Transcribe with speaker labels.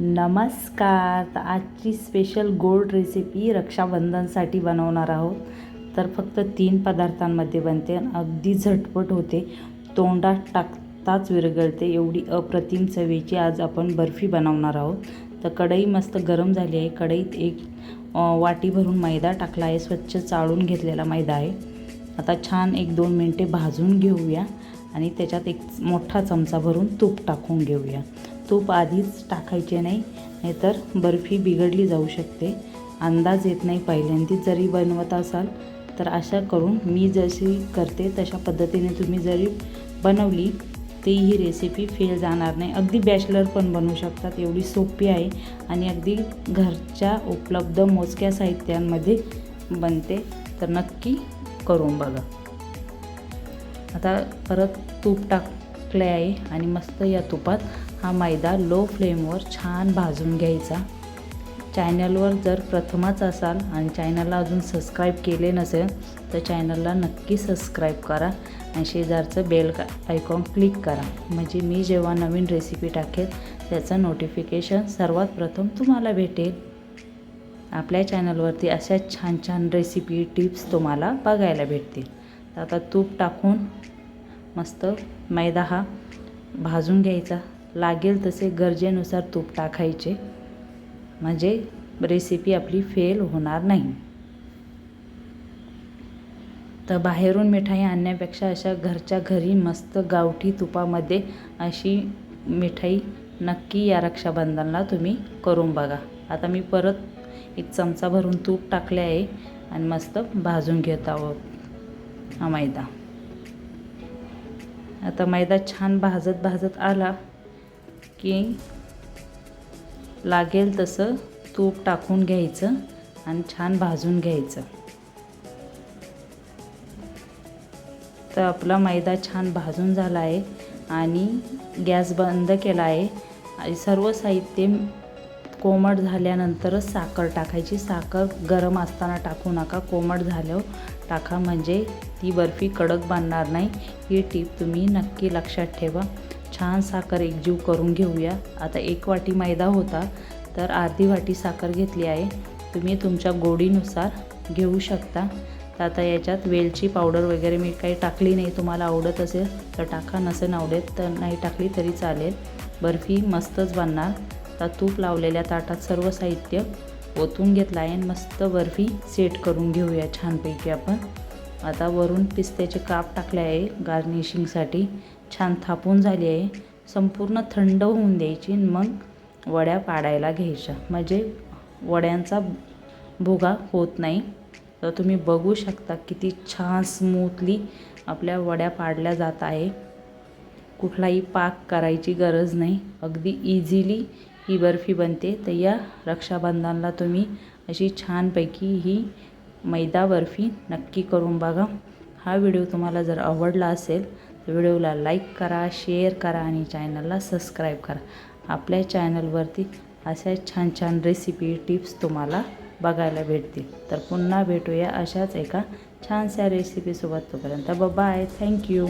Speaker 1: नमस्कार तर आजची स्पेशल गोड रेसिपी रक्षाबंधनसाठी बनवणार आहोत. तर फक्त तीन पदार्थांमध्ये बनते आणि अगदी झटपट होते. तोंडात टाकताच विरघळते एवढी अप्रतिम चवीची आज आपण बर्फी बनवणार आहोत. तर कढई मस्त गरम झाली आहे. कढईत एक वाटी भरून मैदा टाकला आहे. स्वच्छ चाळून घेतलेला मैदा आहे. आता छान एक दोन मिनटे भाजून घेऊया. आणि त्याच्यात एक मोठा चमचा भरून तूप टाकून घेऊया. तूप आधीच टाकायचे नाही नाहीतर बर्फी बिघडली जाऊ शकते. अंदाज येत नाही पहिल्यांदाच जरी बनवत असाल तर अशा करून मी जशी करते तशा पद्धतीने तुम्ही जरी बनवली ती ही रेसिपी फेल जाणार नाही. अगदी बॅचलर पण बनवू शकतात एवढी सोपी आहे आणि अगदी घरच्या उपलब्ध मोजक्या साहित्यांमध्ये बनते. तर नक्की करून बघा. आता परत तूप टाकले आहे आणि मस्त या तुपात हा मैदा लो फ्लेमवर छान भाजून घ्यायचा. चॅनलवर जर प्रथमच असाल आणि चॅनलला अजून सबस्क्राईब केले नसेल तर चॅनलला नक्की सबस्क्राईब करा आणि शेजारचं बेल का आयकॉन क्लिक करा. म्हणजे मी जेव्हा नवीन रेसिपी टाकेल त्याचं नोटिफिकेशन सर्वात प्रथम तुम्हाला भेटेल. आपल्या चॅनलवरती अशा छान छान रेसिपी टिप्स तुम्हाला बघायला भेटतील. तर आता तूप टाकून मस्त मैदा हा भाजून घ्यायचा. लागेल तसे गरजेनुसार तूप टाकायचे. म्हणजे रेसिपी आपली फेल होणार नाही. तर बाहेरून मिठाई आणण्यापेक्षा अशा घरच्या घरी मस्त गावठी तुपामध्ये अशी मिठाई नक्की या रक्षाबंधनला तुम्ही करून बघा. आता मी परत एक चमचा भरून तूप टाकले आहे आणि मस्त भाजून घेत आहोत हा मैदा. आता मैदा छान भाजत भाजत आला की लागेल तसं तूप टाकून घ्यायचं आणि छान भाजून घ्यायचं. तर आपला मैदा छान भाजून झाला आहे आणि गॅस बंद केला आहे. सर्व साहित्य कोमट झाल्यानंतरच साखर टाकायची. साखर गरम असताना टाकू नका. कोमट झाल्यावर टाका. म्हणजे ती बर्फी कडक बांधणार नाही. ही टीप तुम्ही नक्की लक्षात ठेवा. छान साखर एकजीव करून घेऊया. आता एक वाटी मैदा होता तर अर्धी वाटी साखर घेतली आहे. तुम्ही तुमच्या गोडीनुसार घेऊ शकता. तर आता याच्यात वेलची पावडर वगैरे मी काही टाकली नाही. तुम्हाला आवडत असेल तर टाका. नसेल आवडेल तर नाही टाकली तरी चालेल. बर्फी मस्तच बनणार. आता तूप लावलेल्या ताटात सर्व साहित्य ओतून घेतलं आहे आणि मस्त बर्फी सेट करून घेऊया छानपैकी आपण. आता वरून पिस्त्याचे काप टाकले आहे गार्निशिंगसाठी छान थापून झाली आहे. संपूर्ण थंड होऊन द्यायची आणि मग वड्या पाडायला घ्यायच्या. म्हणजे वड्यांचा भुगा होत नाही. तर तुम्ही बघू शकता किती छान स्मूथली आपल्या वड्या पाडल्या जात आहे. कुठलाही पाक करायची गरज नाही. अगदी इझिली ही बर्फी बनते. तर या रक्षाबंधनला तुम्ही अशी छानपैकी ही मैदा बर्फी नक्की करून बघा. हा व्हिडिओ तुम्हाला जर आवडला असेल तर व्हिडिओला लाईक करा शेअर करा आणि चॅनलला सबस्क्राईब करा. आपल्या चॅनलवरती अशा छान छान रेसिपी टिप्स तुम्हाला बघायला भेटतील. तर पुन्हा भेटूया अशाच एका छानशा रेसिपीसोबत तोपर्यंत बाय थँक्यू